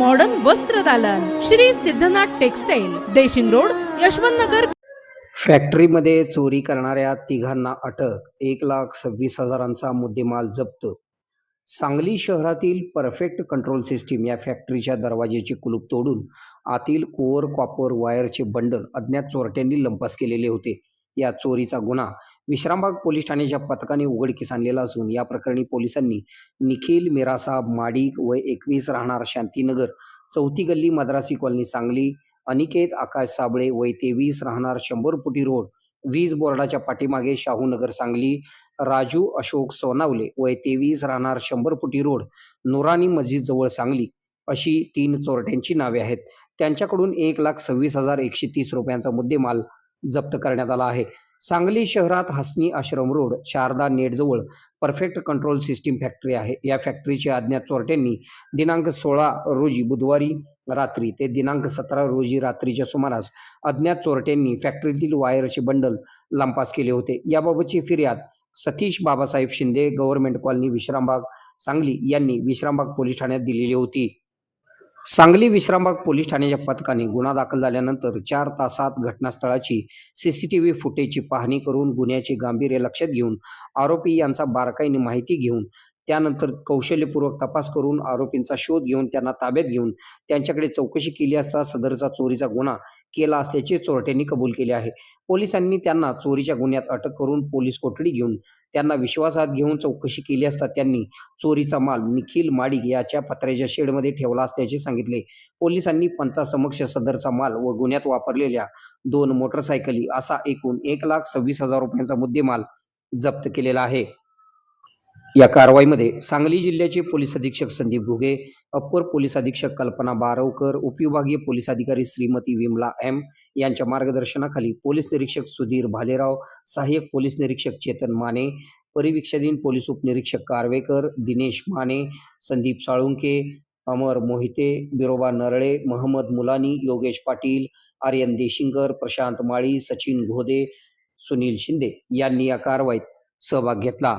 Modern वस्त्र दालन. Shri Siddhanath textile Deshing road Yashwant Nagar फॅक्टरीमध्ये चोरी करणाऱ्या तिघांना अटक. एक लाख सव्वीस हजारांचा मुद्देमाल जप्त. सांगली शहरातील परफेक्ट कंट्रोल सिस्टीम या फॅक्टरीच्या दरवाजेचे कुलूप तोडून आतील कोअर कॉपर वायरचे बंडल अज्ञात चोरट्यांनी लंपास केलेले होते. या चोरीचा गुन्हा विश्रामबाग पोलीस ठाण्याच्या पथकाने उघडकीस आणलेला असून या प्रकरणी पोलिसांनी निखिल मिरासाब माडिक वय एकवीस राहणार शांतीनगर चौथी गल्ली मद्रासी कॉलनी सांगली अनिकेत आकाश साबळे वय तेवीस राहणार शंभर फुटी रोड वीज बोर्डाच्या पाठीमागे शाहूनगर सांगली राजू अशोक सोनावले वय तेवीस राहणार शंभर फुटी रोड नुरानी मस्जिद जवळ सांगली अशी तीन चोरट्यांची नावे आहेत. त्यांच्याकडून एक लाख सव्वीस हजार एकशे तीस रुपयांचा मुद्देमाल जप्त करण्यात आला आहे. सांगली शहरात हसनी आश्रम रोड शारदा नेटजवळ परफेक्ट कंट्रोल सिस्टीम फॅक्टरी आहे. या फॅक्टरीची अज्ञात चोरट्यांनी दिनांक सोळा रोजी बुधवारी रात्री ते दिनांक सतरा रोजी रात्रीच्या सुमारास अज्ञात चोरट्यांनी फॅक्टरीतील वायरचे बंडल लंपास केले होते. याबाबतची फिर्याद सतीश बाबासाहेब शिंदे गव्हर्नमेंट कॉलनी विश्रामबाग सांगली यांनी विश्रामबाग पोलीस ठाण्यात दिलेली होती. सांगली विश्रामबाग पोलीस ठाण्याच्या पथकाने गुन्हा दाखल झाल्यानंतर चार तासात घटनास्थळाची सीसीटीव्ही फुटेजची पाहणी करून गुन्ह्याचे गांभीर्य लक्षात घेऊन आरोपी यांचा बारकाईने माहिती घेऊन त्यानंतर कौशल्यपूर्वक तपास करून आरोपींचा शोध घेऊन त्यांना ताब्यात घेऊन त्यांच्याकडे चौकशी केली असता सदरचा चोरीचा गुन्हा केला असल्याचे चोरट्यांनी कबूल केले आहे. पोलिसांनी त्यांना चोरीच्या गुन्ह्यात अटक करून पोलीस कोठडी घेऊन त्यांना विश्वासात घेऊन चौकशी केली असता त्यांनी चोरीचा माल निखिल माडिक याच्या पत्र्याच्या शेडमध्ये ठेवला असल्याचे सांगितले. पोलिसांनी पंचासमक्ष सदरचा माल व गुन्ह्यात वापरलेल्या दोन मोटरसायकली असा एकूण एक लाख सव्वीस हजार रुपयांचा मुद्देमाल जप्त केलेला आहे. या कारवाईमध्ये सांगली जिल्ह्याचे पोलीस अधीक्षक संदीप घुगे अप्पर पोलीस अधीक्षक कल्पना बारवकर उपविभागीय पोलीस अधिकारी श्रीमती विमला एम यांच्या मार्गदर्शनाखाली पोलीस निरीक्षक सुधीर भालेराव सहाय्यक पोलीस निरीक्षक चेतन माने परिवीक्षाधीन पोलीस उपनिरीक्षक कारवेकर दिनेश माने संदीप साळुंके अमर मोहिते बिरोबा नरळे महम्मद मुलानी योगेश पाटील आर्यन देशिंगर प्रशांत माळी सचिन घोदे सुनील शिंदे यांनी या कारवाईत सहभाग घेतला.